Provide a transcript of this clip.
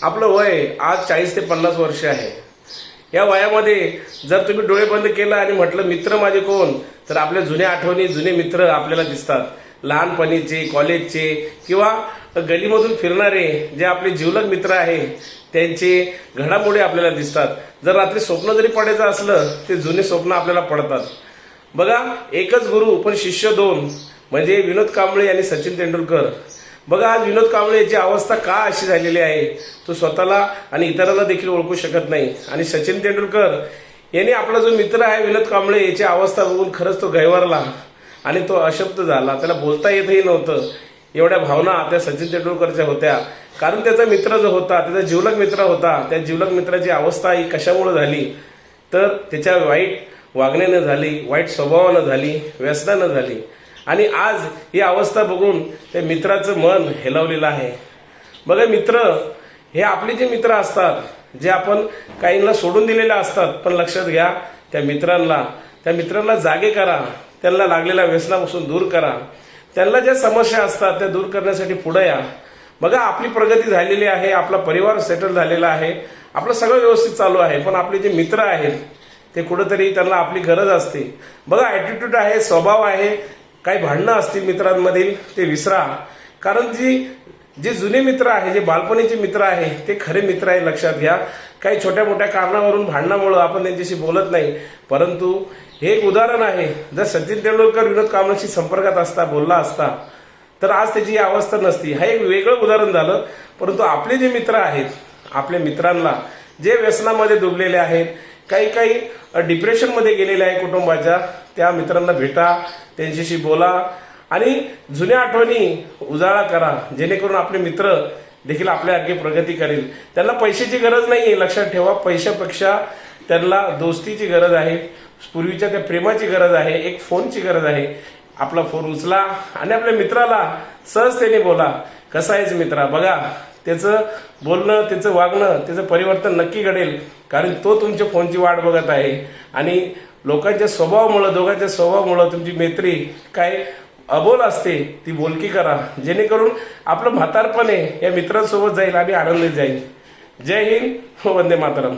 आपलं वय आज चाळीस ते पन्नास वर्ष आहे. या वयामध्ये जर तुम्ही डोळे बंद केलं आणि म्हटलं मित्र माझे कोण? तर आपल्या जुन्या आठवणी जुने मित्र आपल्याला दिसतात. लहानपणीचे कॉलेजचे किंवा गलीमधून फिरणारे जे आपले जीवलग मित्र आहे त्यांचे घडामोडी आपल्याला दिसतात. जर रात्री स्वप्न जरी पडायचं असलं ते जुने स्वप्न आपल्याला पडतात. बघा एकच गुरु पण शिष्य दोन म्हणजे विनोद कांबळे आणि सचिन तेंडुलकर. बघा आज विनोद कांबळे याची अवस्था का अशी झालेली आहे? तो स्वतःला आणि इतरांना देखील ओळखू शकत नाही. आणि सचिन तेंडुलकर यांनी आपला जो मित्र आहे विनोद कांबळे याची अवस्था बघून खरंच तो गैवारला आणि तो अशब्द झाला. त्याला बोलता येतही नव्हतं. एवढ्या भावना त्या सचिन तेंडुलकरच्या होत्या. कारण त्याचा मित्र जो होता त्याचा जीवलग मित्र होता त्या जीवलग मित्राची अवस्था ही कशामुळे झाली? तर त्याच्या वाईट वागण्यानं झाली वाईट स्वभावानं झाली व्यसनानं झाली. आणि आज ही अवस्था बघून त्या मित्राचं मन हेलावलेलं आहे. बघा मित्र हे आपले जे मित्र असतात जे आपण काहींना सोडून दिलेले असतात पण लक्षात घ्या त्या मित्रांना त्या मित्रांना जागे करा त्यांना लागलेल्या व्यसनापासून दूर करा. त्यांना ज्या समस्या असतात त्या दूर करण्यासाठी पुढे या. बघा आपली प्रगती झालेली आहे आपला परिवार सेटल झालेला आहे आपलं सगळं व्यवस्थित चालू आहे पण आपले जे मित्र आहेत ते कुठंतरी त्यांना आपली गरज असते. बघा ॲटिट्यूड आहे स्वभाव आहे काही भांडणं असतील मित्रांमधील ते विसरा. कारण जी जे जुने मित्र आहे जे बालपणीचे मित्र आहे ते खरे मित्र आहे लक्षात घ्या. काही छोट्या मोठ्या कारणावरून भांडणामुळं आपण त्यांच्याशी बोलत नाही. परंतु हे एक उदाहरण आहे. जर सचिन तेंडुलकर विनोद कामराशी संपर्कात असता बोलला असता तर आज त्याची अवस्था नसती. हा एक वेगळं उदाहरण झालं. परंतु आपले जे मित्र आहेत आपल्या मित्रांना जे व्यसनामध्ये डुबलेले आहेत काही काही डिप्रेशनमध्ये गेलेले आहे कुटुंबाच्या त्या मित्रांना भेटा. त्यांच्याशी बोला आणि जुन्या आठवणी उजाळा करा. जेणेकरून आपले मित्र देखील आपल्यासारखी प्रगती करेल. त्यांना पैशाची गरज नाही आहे लक्षात ठेवा पैशापेक्षा त्यांना दोस्तीची गरज आहे. पूर्वीच्या त्या प्रेमाची गरज आहे. एक फोनची गरज आहे. आपला फोन उचला आणि आपल्या मित्राला सहजतेने बोला. कसा आहेच मित्रा? बघा त्याचं बोलणं त्याचं वागणं त्याचं परिवर्तन नक्की घडेल. कारण तो तुमच्या फोनची वाट बघत आहे. आणि लोकांच्या स्वभावामुळं दोघांच्या स्वभावामुळं तुमची मैत्री काय अबोल असते ती बोलकी करा. जेणेकरून आपलं म्हातारपणे या मित्रांसोबत जाईल आणि आनंदित जाईल. जय हिंद हो वंदे मातरम.